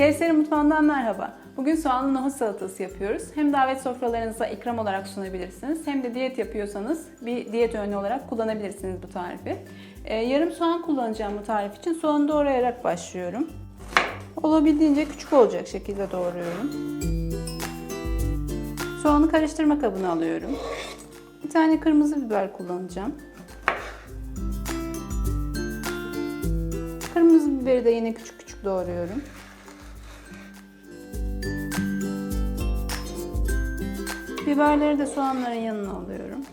Kevser'in mutfağından merhaba. Bugün soğanlı nohut salatası yapıyoruz. Hem davet sofralarınıza ikram olarak sunabilirsiniz hem de diyet yapıyorsanız bir diyet öğünü olarak kullanabilirsiniz bu tarifi. Ee, yarım soğan kullanacağım bu tarif için soğanı doğrayarak başlıyorum. Olabildiğince küçük olacak şekilde doğruyorum. Soğanı karıştırma kabına alıyorum. Bir tane kırmızı biber kullanacağım. Kırmızı biberi de yine küçük küçük doğruyorum. Biberleri de soğanların yanına alıyorum.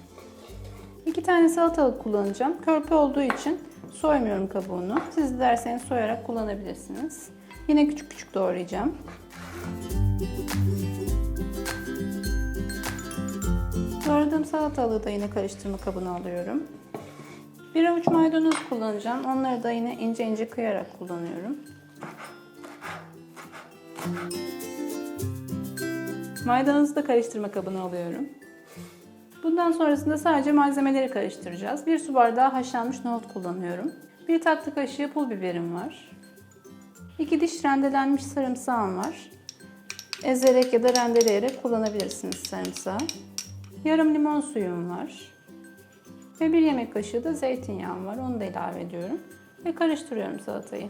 İki tane salatalık kullanacağım. Körpe olduğu için soymuyorum kabuğunu. Siz dilerseniz soyarak kullanabilirsiniz. Yine küçük küçük doğrayacağım. Doğradığım salatalığı da yine karıştırma kabına alıyorum. Bir avuç maydanoz kullanacağım. Onları da yine ince ince kıyarak kullanıyorum. Maydanozu da karıştırma kabına alıyorum. Bundan sonrasında sadece malzemeleri karıştıracağız. Bir su bardağı haşlanmış nohut kullanıyorum. Bir tatlı kaşığı pul biberim var. İki diş rendelenmiş sarımsağım var. Ezerek ya da rendeleyerek kullanabilirsiniz sarımsağı. Yarım limon suyum var. Ve bir yemek kaşığı da zeytinyağım var. Onu da ilave ediyorum. Ve karıştırıyorum salatayı.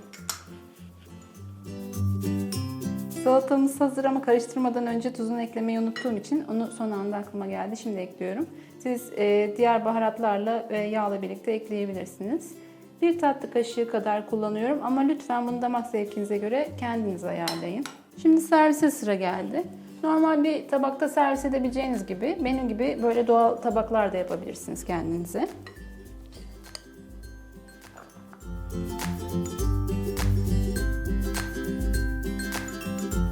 Salatamız hazır ama karıştırmadan önce tuzunu eklemeyi unuttuğum için onu son anda aklıma geldi. Şimdi ekliyorum. Siz e, diğer baharatlarla ve yağla birlikte ekleyebilirsiniz. Bir tatlı kaşığı kadar kullanıyorum ama lütfen bunu damak zevkinize göre kendiniz ayarlayın. Şimdi servise sıra geldi. Normal bir tabakta servis edebileceğiniz gibi benim gibi böyle doğal tabaklar da yapabilirsiniz kendinize.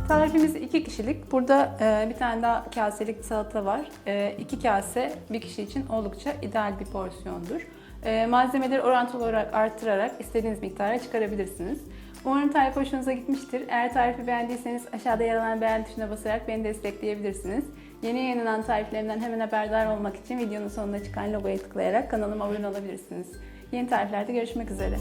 Tarifimiz iki kişilik. Burada e, bir tane daha kaselik salata var. E, iki kase bir kişi için oldukça ideal bir porsiyondur. E, malzemeleri orantılı olarak arttırarak istediğiniz miktara çıkarabilirsiniz. Umarım tarif hoşunuza gitmiştir. Eğer tarifi beğendiyseniz aşağıda yer alan beğen tuşuna basarak beni destekleyebilirsiniz. Yeni yayınlanan tariflerimden hemen haberdar olmak için videonun sonuna çıkan logoya tıklayarak kanalıma abone olabilirsiniz. Yeni tariflerde görüşmek üzere.